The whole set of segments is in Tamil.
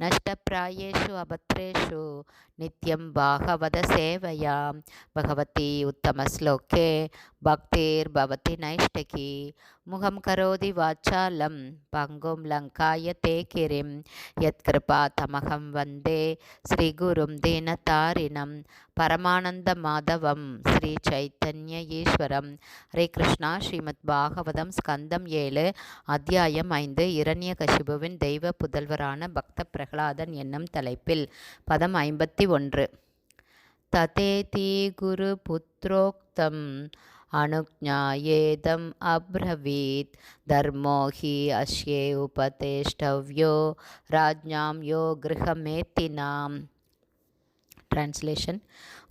नष्टप्रायेषु अभद्रेषु नित्यं भागवतसेवया भगवती उत्तमश्लोके भक्तिर्भवति नैष्टकी मुखं करोति वाचालं पङ्गुं लङ्काय ते गिरिं यत्कृपातमहं वन्दे श्रीगुरुं दीनतारिणं பரமானந்தமாதவம் ஸ்ரீ சைத்தன்ய ஈஸ்வரம் ஹரே கிருஷ்ணா ஸ்ரீமத் பாகவதம் ஸ்கந்தம் ஏழு அத்தியாயம் ஐந்து இரண்ய கசிபுவின் தெய்வ புதல்வரான பக்த பிரகலாதன் என்னும் தலைப்பில். பதம் ஐம்பத்தி ஒன்று. ததேதி குரு புத்ரோக்தம் அனுஜாயேதம் அப்ரவீத். தர்மோஹி அஸ்யே உபதேஷ்டவ்யோ. ராஜ்ஞாம் யோ கிரகமேத்தினாம். டிரான்ஸ்லேஷன்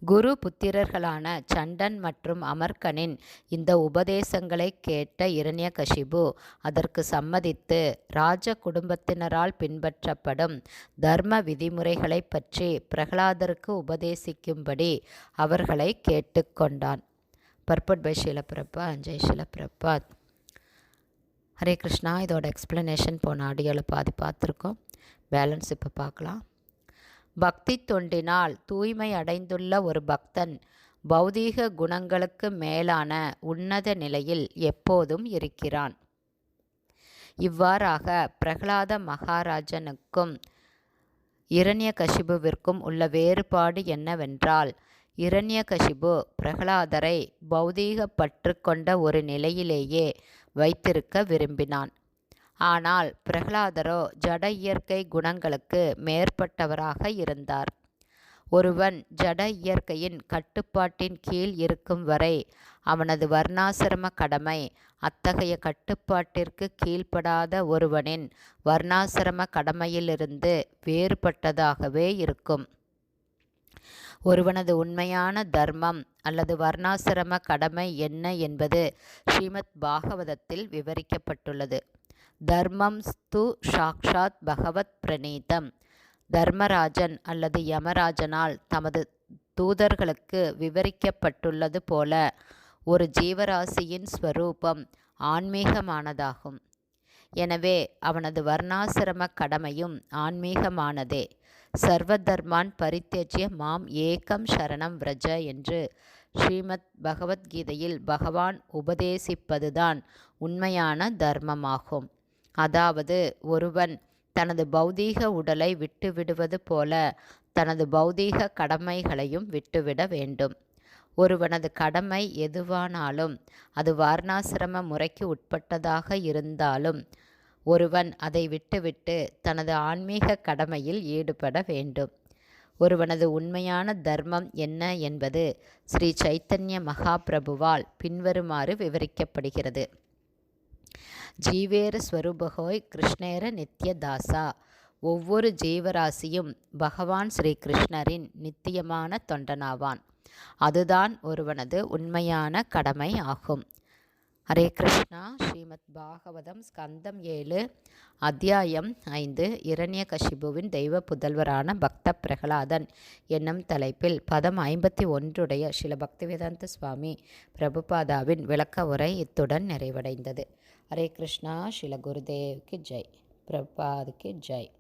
குரு புத்திரர்களான சண்டன் மற்றும் அமர்கனின் இந்த உபதேசங்களை கேட்ட இரண்யகசிபு அதற்கு சம்மதித்து ராஜ குடும்பத்தினரால் பின்பற்றப்படும் தர்ம விதிமுறைகளை பற்றி பிரகலாதருக்கு உபதேசிக்கும்படி அவர்களை கேட்டுக்கொண்டான். பர்பட் பை ஷீலப்பிரப்பா ஜெய் ஷீலப்பிரப்பாத் ஹரே கிருஷ்ணா. இதோட எக்ஸ்ப்ளனேஷன் போன ஆடியோவில் பாதி பார்த்துருக்கோம். பேலன்ஸ் இப்போ பார்க்கலாம். பக்தி தொண்டினால் தூய்மை அடைந்துள்ள ஒரு பக்தன் பௌதீக குணங்களுக்கு மேலான உன்னத நிலையில் எப்போதும் இருக்கிறான். இவ்வாறாக பிரகலாத மகாராஜனுக்கும் இரண்யகசிபுவிற்கும் உள்ள வேறுபாடு என்னவென்றால் இரண்யகசிபு பிரகலாதரை பௌதீக பற்று கொண்ட ஒரு நிலையிலேயே வைத்திருக்க விரும்பினான். ஆனால் பிரகலாதரோ ஜட இயற்கை குணங்களுக்கு மேற்பட்டவராக இருந்தார். ஒருவன் ஜட இயற்கையின் கட்டுப்பாட்டின் கீழ் இருக்கும் வரை அவனது வர்ணாசிரம கடமை அத்தகைய கட்டுப்பாட்டிற்கு கீழ்ப்படாத ஒருவனின் வர்ணாசிரம கடமையிலிருந்து வேறுபட்டதாகவே இருக்கும். ஒருவனது உண்மையான தர்மம் அல்லது வர்ணாசிரம கடமை என்ன என்பது ஸ்ரீமத் பாகவதத்தில் விவரிக்கப்பட்டுள்ளது. தர்மம் ஸ்து சாக்ஷாத் பகவத் பிரணீதம் தர்மராஜன் அல்லது யமராஜனால் தமது தூதர்களுக்கு விவரிக்கப்பட்டுள்ளது போல ஒரு ஜீவராசியின் ஸ்வரூபம் ஆன்மீகமானதாகும். எனவே அவனது வர்ணாசிரம கடமையும் ஆன்மீகமானதே. சர்வ தர்மான் பரித்தேஜ்ய மாம் ஏகம் சரணம் விரஜ என்று ஸ்ரீமத் பகவத்கீதையில் பகவான் உபதேசிப்பதுதான் உண்மையான தர்மமாகும். அதாவது ஒருவன் தனது பௌதீக உடலை விட்டுவிடுவது போல தனது பௌதீக கடமைகளையும் விட்டுவிட வேண்டும். ஒருவனது கடமை எதுவானாலும் அது வாரணாசிரம முறைக்கு உட்பட்டதாக இருந்தாலும் ஒருவன் அதை விட்டுவிட்டு தனது ஆன்மீக கடமையில் ஈடுபட வேண்டும். ஒருவனது உண்மையான தர்மம் என்ன என்பது ஸ்ரீ சைத்தன்ய மகாபிரபுவால் பின்வருமாறு விவரிக்கப்படுகிறது. ஜீவேர ஸ்வரூபகோய் கிருஷ்ணேர நித்யதாசா. ஒவ்வொரு ஜீவராசியும் பகவான் ஸ்ரீ கிருஷ்ணரின் நித்தியமான தொண்டனாவான். அதுதான் ஒருவனது உண்மையான கடமை ஆகும். ஹரே கிருஷ்ணா ஸ்ரீமத் பாகவதம் ஸ்கந்தம் ஏழு அத்தியாயம் ஐந்து இரண்ய கஷிபுவின் தெய்வ புதல்வரான பக்த பிரகலாதன் என்னும் தலைப்பில் பதம் ஐம்பத்தி ஒன்றுடைய ஸ்ரீல பக்திவேதாந்த சுவாமி பிரபுபாதாவின் விளக்க உரை இத்துடன் நிறைவடைந்தது. ஹரே கிருஷ்ணா ஸ்ரீல குருதேவ்க்கு ஜெய். பிரபாதுக்கு ஜெய்.